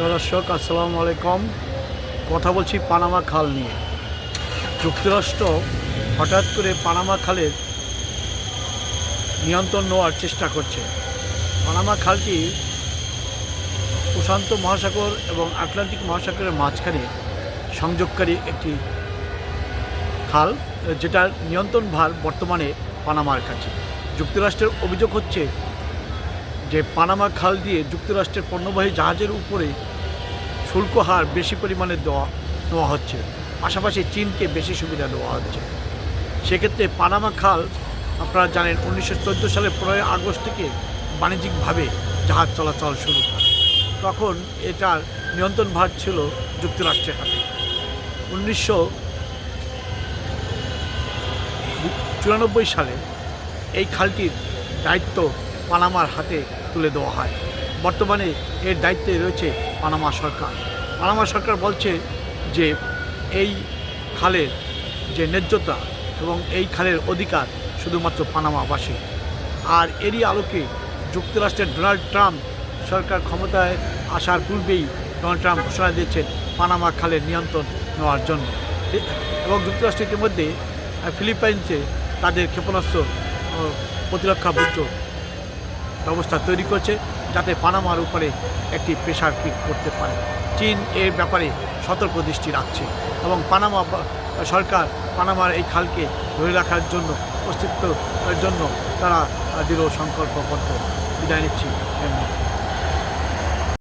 দর্শক, আসসালামু আলাইকুম। কথা বলছি পানামা খাল নিয়ে। যুক্তরাষ্ট্র হঠাৎ করে পানামা খালের নিয়ন্ত্রণ নেওয়ার চেষ্টা করছে। পানামা খালটি প্রশান্ত মহাসাগর এবং আটলান্টিক মহাসাগরের মাঝখানে সংযোগকারী একটি খাল, যেটার নিয়ন্ত্রণ ভার বর্তমানে পানামার কাছে। যুক্তরাষ্ট্রের অভিযোগ হচ্ছে যে পানামা খাল দিয়ে যুক্তরাষ্ট্রের পণ্যবাহী জাহাজের উপরে শুল্ক হার বেশি পরিমাণে দেওয়া দেওয়া হচ্ছে। পাশাপাশি চীনকে বেশি সুবিধা দেওয়া হচ্ছে। সেক্ষেত্রে পানামা খাল, আপনারা জানেন, উনিশশো সালের পনেরোই আগস্ট থেকে বাণিজ্যিকভাবে জাহাজ চলাচল শুরু করে তখন এটার নিয়ন্ত্রণ ভার ছিল যুক্তরাষ্ট্রের হাতে। উনিশশো চুরানব্বই সালে এই খালটির দায়িত্ব পানামার হাতে তুলে দেওয়া হয়। বর্তমানে এর দায়িত্বে রয়েছে পানামা সরকার। পানামা সরকার বলছে যে, এই খালের যে ন্যায্যতা এবং এই খালের অধিকার শুধুমাত্র পানামাবাসী। আর এরই আলোকে যুক্তরাষ্ট্রের ডোনাল্ড ট্রাম্প সরকার ক্ষমতায় আসার পূর্বেই ডোনাল্ড ট্রাম্প ঘোষণা দিয়েছেন পানামা খালের নিয়ন্ত্রণ নেওয়ার জন্য। এবং যুক্তরাষ্ট্র ইতিমধ্যে ফিলিপাইন্সে তাদের ক্ষেপণাস্ত্র প্রতিরক্ষা বুদ্ধ ব্যবস্থা তৈরি করছে যাতে পানামার উপরে একটি প্রেশার ক্রিক করতে পারে। চীন এর ব্যাপারে সতর্ক দৃষ্টি রাখছে এবং পানামা সরকার পানামার এই খালকে ধরে রাখার জন্য, অস্তিত্বের জন্য তারা দৃঢ় সংকল্পবদ্ধ বিদায় নিচ্ছি।